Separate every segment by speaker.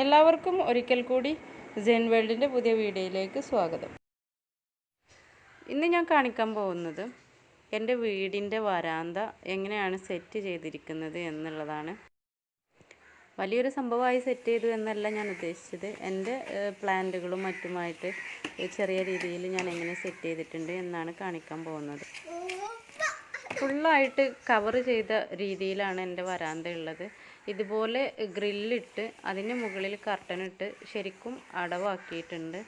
Speaker 1: എല്ലാവർക്കും ഒരിക്കൽ കൂടി ജെൻ വേൾഡിന്റെ പുതിയ വീഡിയോയിലേക്ക് സ്വാഗതം. ഇന്ന് ഞാൻ കാണിക്കാൻ പോകുന്നത് എന്റെ വീടിന്റെ വരാന്ത എങ്ങനെയാണ് സെറ്റ് ചെയ്തിരിക്കുന്നത് എന്നുള്ളതാണ്. വലിയൊരു സംഭവമായി സെറ്റ് ചെയ്തു എന്നല്ല ഞാൻ ഉദ്ദേശിച്ചത്. എന്റെ പ്ലാന്റുകളും മറ്റുമായിട്ട് ചെറിയ രീതിയിൽ ഞാൻ എങ്ങനെ സെറ്റ് ചെയ്തിട്ടുണ്ട് എന്നാണ് കാണിക്കാൻ പോകുന്നത്. ഫുള്ളായിട്ട് കവർ ചെയ്ത രീതിയിലാണ് എന്റെ വരാന്ത ഉള്ളത്. ഇതുപോലെ ഗ്രില്ലിട്ട് അതിന് മുകളിൽ കർട്ടനിട്ട് ശരിക്കും അടവാക്കിയിട്ടുണ്ട്.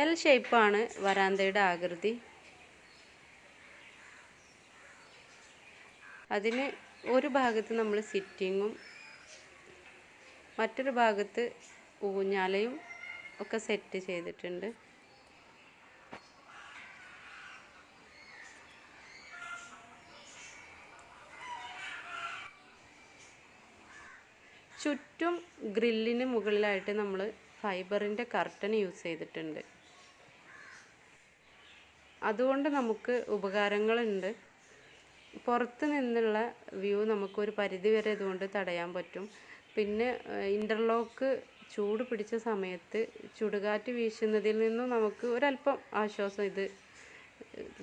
Speaker 1: എൽ ഷേപ്പാണ് വരാന്തയുടെ ആകൃതി. അതിന് ഒരു ഭാഗത്ത് നമ്മൾ സിറ്റിങ്ങും മറ്റൊരു ഭാഗത്ത് ഊഞ്ഞാലയും ഒക്കെ സെറ്റ് ചെയ്തിട്ടുണ്ട്. ചുറ്റും ഗ്രില്ലിന് മുകളിലായിട്ട് നമ്മൾ ഫൈബറിന്റെ കർട്ടൻ യൂസ് ചെയ്തിട്ടുണ്ട്. അതുകൊണ്ട് നമുക്ക് ഉപകാരങ്ങളുണ്ട്. പുറത്ത് നിന്നുള്ള വ്യൂ നമുക്കൊരു പരിധി വരെ ഇതുകൊണ്ട് തടയാൻ പറ്റും. പിന്നെ ഇന്റർലോക്ക് ചൂട് പിടിച്ച സമയത്ത് ചുടുകാറ്റ് വീശുന്നതിൽ നിന്നും നമുക്ക് ഒരല്പം ആശ്വാസം ഇത്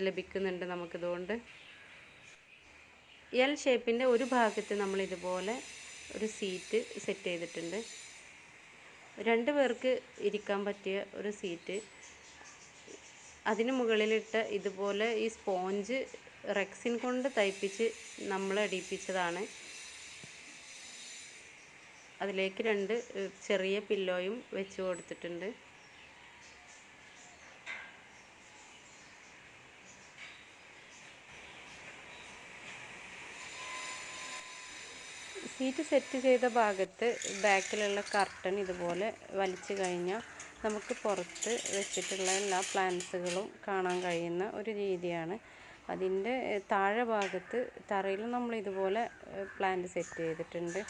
Speaker 1: ലഭിക്കുന്നുണ്ട് നമുക്കിതുകൊണ്ട്. എൽ ഷേപ്പിന്റെ ഒരു ഭാഗത്ത് നമ്മൾ ഇതുപോലെ ഒരു സീറ്റ് സെറ്റ് ചെയ്തിട്ടുണ്ട്. രണ്ട് പേർക്ക് ഇരിക്കാൻ പറ്റിയ ഒരു സീറ്റ്. അതിന് മുകളിലിട്ട് ഇതുപോലെ ഈ സ്പോഞ്ച് റെക്സിൻ കൊണ്ട് തയ്പ്പിച്ച് നമ്മൾ അടിപ്പിച്ചതാണ്. അതിലേക്ക് രണ്ട് ചെറിയ പില്ലോയും വെച്ച് കൊടുത്തിട്ടുണ്ട്. സീറ്റ് സെറ്റ് ചെയ്ത ഭാഗത്ത് ബാക്കിലുള്ള കർട്ടൻ ഇതുപോലെ വലിച്ചു കഴിഞ്ഞാൽ നമുക്ക് പുറത്ത് വെച്ചിട്ടുള്ള എല്ലാ പ്ലാന്റ്സുകളും കാണാൻ കഴിയുന്ന ഒരു രീതിയാണ്. അതിന്റെ താഴെ ഭാഗത്ത് തറയിൽ നമ്മൾ ഇതുപോലെ പ്ലാന്റ് സെറ്റ് ചെയ്തിട്ടുണ്ട്.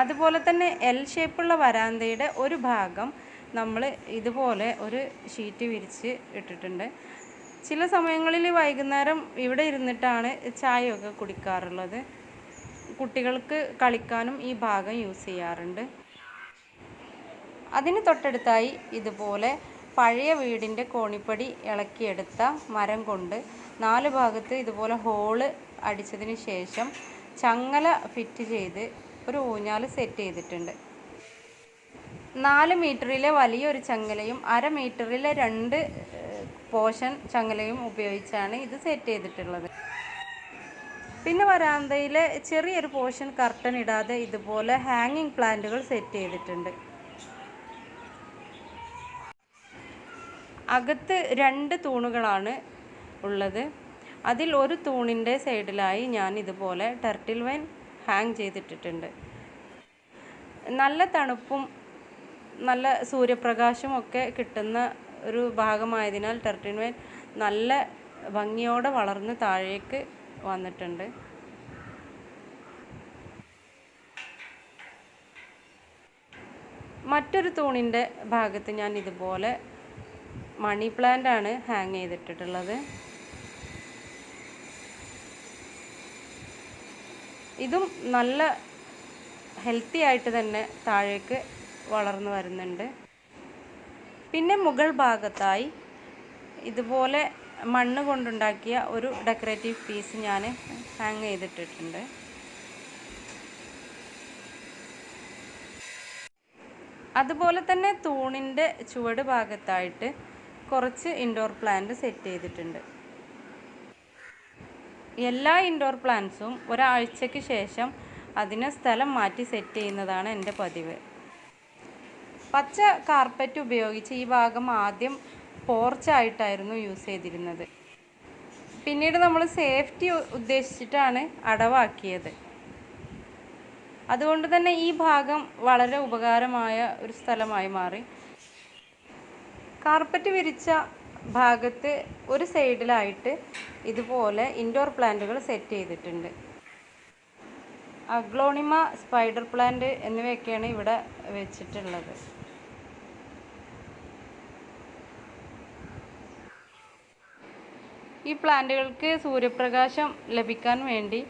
Speaker 1: അതുപോലെ തന്നെ എൽ ഷേപ്പുള്ള വരാന്തയുടെ ഒരു ഭാഗം നമ്മൾ ഇതുപോലെ ഒരു ഷീറ്റ് വിരിച്ച് ഇട്ടിട്ടുണ്ട്. ചില സമയങ്ങളിൽ വൈകുന്നേരം ഇവിടെ ഇരുന്നിട്ടാണ് ചായയൊക്കെ കുടിക്കാറുള്ളത്. കുട്ടികൾക്ക് കളിക്കാനും ഈ ഭാഗം യൂസ് ചെയ്യാറുണ്ട്. അതിന് തൊട്ടടുത്തായി ഇതുപോലെ പഴയ വീടിന്റെ കോണിപ്പടി ഇളക്കിയെടുത്ത മരം കൊണ്ട് നാല് ഭാഗത്ത് ഇതുപോലെ ഹോൾ അടിച്ചതിന് ശേഷം ചങ്ങല ഫിറ്റ് ചെയ്ത് ഒരു ഊഞ്ഞാൽ സെറ്റ് ചെയ്തിട്ടുണ്ട്. നാല് മീറ്ററിലെ വലിയൊരു ചങ്ങലയും അര മീറ്ററിലെ രണ്ട് പോഷൻ ചങ്ങലയും ഉപയോഗിച്ചാണ് ഇത് സെറ്റ് ചെയ്തിട്ടുള്ളത്. പിന്നെ വരാന്തയിലെ ചെറിയൊരു പോഷൻ കർട്ടൻ ഇടാതെ ഇതുപോലെ ഹാങ്ങിങ് പ്ലാന്റുകൾ സെറ്റ് ചെയ്തിട്ടുണ്ട്. അകത്ത് രണ്ട് തൂണുകളാണ് ഉള്ളത്. അതിൽ ഒരു തൂണിന്റെ സൈഡിലായി ഞാൻ ഇതുപോലെ ടെർട്ടിൽ വൈൻ ഹാങ് ചെയ്തിട്ടിട്ടുണ്ട്. നല്ല തണുപ്പും നല്ല സൂര്യപ്രകാശം ഒക്കെ കിട്ടുന്ന ഒരു ഭാഗമായതിനാൽ ടെർട്ടിൻ വൈൻ നല്ല ഭംഗിയോടെ വളർന്ന് താഴേക്ക് വന്നിട്ടുണ്ട്. മറ്റൊരു തൂണിന്റെ ഭാഗത്ത് ഞാൻ ഇതുപോലെ മണി പ്ലാന്റ് ആണ് ഹാങ് ചെയ്തിട്ടിട്ടുള്ളത്. ഇതും നല്ല ഹെൽത്തി ആയിട്ട് തന്നെ താഴേക്ക് വളർന്നു വരുന്നുണ്ട്. പിന്നെ മുകൾ ഭാഗത്തായി ഇതുപോലെ മണ്ണ് കൊണ്ടുണ്ടാക്കിയ ഒരു ഡെക്കറേറ്റീവ് പീസ് ഞാൻ ഹാങ് ചെയ്തിട്ടിട്ടുണ്ട്. അതുപോലെ തന്നെ തൂണിന്റെ ചുവട് ഭാഗത്തായിട്ട് കുറച്ച് ഇൻഡോർ പ്ലാന്റ് സെറ്റ് ചെയ്തിട്ടുണ്ട്. എല്ലാ ഇൻഡോർ പ്ലാന്റ്സും ഒരാഴ്ചയ്ക്ക് ശേഷം അതിനെ സ്ഥലം മാറ്റി സെറ്റ് ചെയ്യുന്നതാണ് എന്റെ പതിവ്. പച്ച കാർപ്പറ്റ് ഉപയോഗിച്ച് ഈ ഭാഗം ആദ്യം പോർച്ചായിട്ടായിരുന്നു യൂസ് ചെയ്തിരുന്നത്. പിന്നീട് നമ്മൾ സേഫ്റ്റി ഉദ്ദേശിച്ചിട്ടാണ് അടവാക്കിയത്. അതുകൊണ്ട് തന്നെ ഈ ഭാഗം വളരെ ഉപകാരമായ ഒരു സ്ഥലമായി മാറി. കാർപ്പറ്റ് വിരിച്ച ഭാഗത്ത് ഒരു സൈഡിലായിട്ട് ഇതുപോലെ ഇൻഡോർ പ്ലാന്റുകൾ സെറ്റ് ചെയ്തിട്ടുണ്ട്. അഗ്ലോണിമ സ്പൈഡർ പ്ലാന്റ് എന്നിവയൊക്കെയാണ് ഇവിടെ വെച്ചിട്ടുള്ളത്. ഈ പ്ലാന്റുകൾക്ക് സൂര്യപ്രകാശം ലഭിക്കാൻ വേണ്ടി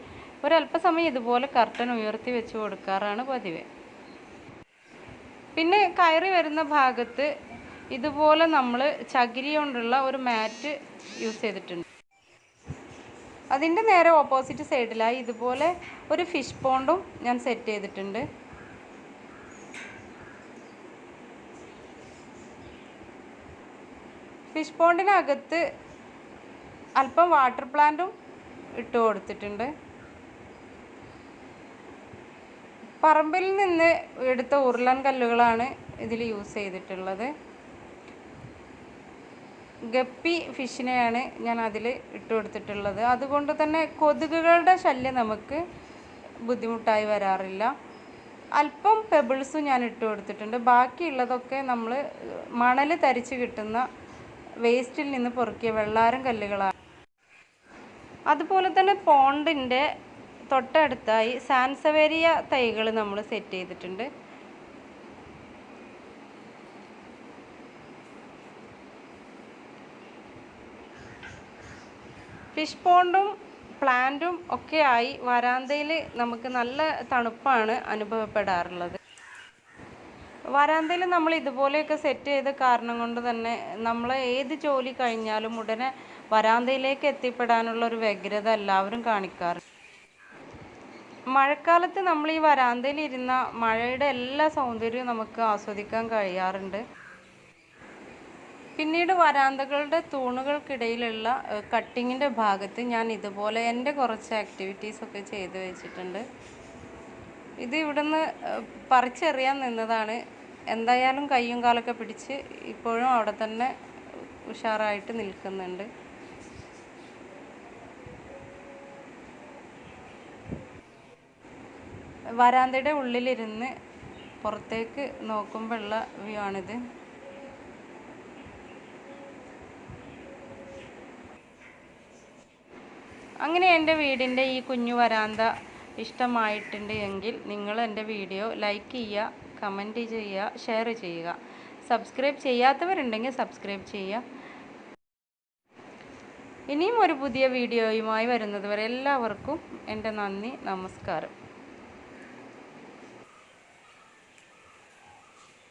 Speaker 1: ഒരല്പസമയം ഇതുപോലെ കർട്ടൻ ഉയർത്തി വെച്ച് കൊടുക്കാറാണ് പതിവ്. പിന്നെ കയറി വരുന്ന ഭാഗത്ത് ഇതുപോലെ നമ്മൾ ചകിരി കൊണ്ടുള്ള ഒരു മാറ്റ് യൂസ് ചെയ്തിട്ടുണ്ട്. അതിന്റെ നേരെ ഓപ്പോസിറ്റ് സൈഡിലായി ഇതുപോലെ ഒരു ഫിഷ് പോണ്ടും ഞാൻ സെറ്റ് ചെയ്തിട്ടുണ്ട്. ഫിഷ് പോണ്ടിനകത്ത് അല്പം വാട്ടർ പ്ലാന്റും ഇട്ട് കൊടുത്തിട്ടുണ്ട്. പറമ്പിൽ നിന്ന് എടുത്ത ഉരുളൻ കല്ലുകളാണ് ഇതിൽ യൂസ് ചെയ്തിട്ടുള്ളത്. ഗപ്പി ഫിഷിനെയാണ് ഞാൻ അതിൽ ഇട്ട് കൊടുത്തിട്ടുള്ളത്. അതുകൊണ്ട് തന്നെ കൊതുകുകളുടെ ശല്യം നമുക്ക് ബുദ്ധിമുട്ടായി വരാറില്ല. അല്പം പെബിൾസും ഞാൻ ഇട്ട് കൊടുത്തിട്ടുണ്ട്. ബാക്കിയുള്ളതൊക്കെ നമ്മൾ മണൽ തരിച്ച് കിട്ടുന്ന വേസ്റ്റിൽ നിന്ന് പൊറുക്കിയ വെള്ളാരം കല്ലുകളാണ്. അതുപോലെ തന്നെ പോണ്ടിന്റെ തൊട്ടടുത്തായി സാൻസവേരിയ തൈകൾ നമ്മൾ സെറ്റ് ചെയ്തിട്ടുണ്ട്. ഫിഷ് പോണ്ടും പ്ലാന്റും ഒക്കെയായി വരാന്തയിൽ നമുക്ക് നല്ല തണുപ്പാണ് അനുഭവപ്പെടാറുള്ളത്. വരാന്തയിൽ നമ്മൾ ഇതുപോലെയൊക്കെ സെറ്റ് ചെയ്ത കാരണം കൊണ്ട് തന്നെ നമ്മൾ ഏത് ജോലി കഴിഞ്ഞാലും ഉടനെ വരാന്തയിലേക്ക് എത്തിപ്പെടാനുള്ള ഒരു വ്യഗ്രത എല്ലാവരും കാണിക്കാറ്. മഴക്കാലത്ത് നമ്മൾ ഈ വരാന്തയിൽ ഇരുന്ന മഴയുടെ എല്ലാ സൗന്ദര്യവും നമുക്ക് ആസ്വദിക്കാൻ കഴിയാറുണ്ട്. പിന്നീട് വരാന്തകളുടെ തൂണുകൾക്കിടയിലുള്ള കട്ടിങ്ങിന്റെ ഭാഗത്ത് ഞാൻ ഇതുപോലെ എന്റെ കുറച്ച് ആക്ടിവിറ്റീസ് ഒക്കെ ചെയ്തു വെച്ചിട്ടുണ്ട്. ഇത് ഇവിടുന്ന് പറിച്ചെറിയാൻ നിന്നതാണ്. എന്തായാലും കയ്യും കാലൊക്കെ പിടിച്ച് ഇപ്പോഴും അവിടെ തന്നെ ഉഷാറായിട്ട് നിൽക്കുന്നുണ്ട്. വരാന്തയുടെ ഉള്ളിലിരുന്ന് പുറത്തേക്ക് നോക്കുമ്പോഴുള്ള വ്യൂ ആണിത്. അങ്ങനെ എന്റെ വീടിന്റെ ഈ കുഞ്ഞു വരാന്ത ഇഷ്ടമായിട്ടുണ്ട് എങ്കിൽ നിങ്ങൾ എന്റെ വീഡിയോ ലൈക്ക് ചെയ്യുക കമന്റ് ചെയ്യുക ഷെയർ ചെയ്യുക. സബ്സ്ക്രൈബ് ചെയ്യാത്തവരുണ്ടെങ്കിൽ സബ്സ്ക്രൈബ് ചെയ്യുക. ഇനിയും ഒരു പുതിയ വീഡിയോയുമായി വരുന്നതുവരെ എല്ലാവർക്കും എന്റെ നന്ദി നമസ്കാരം.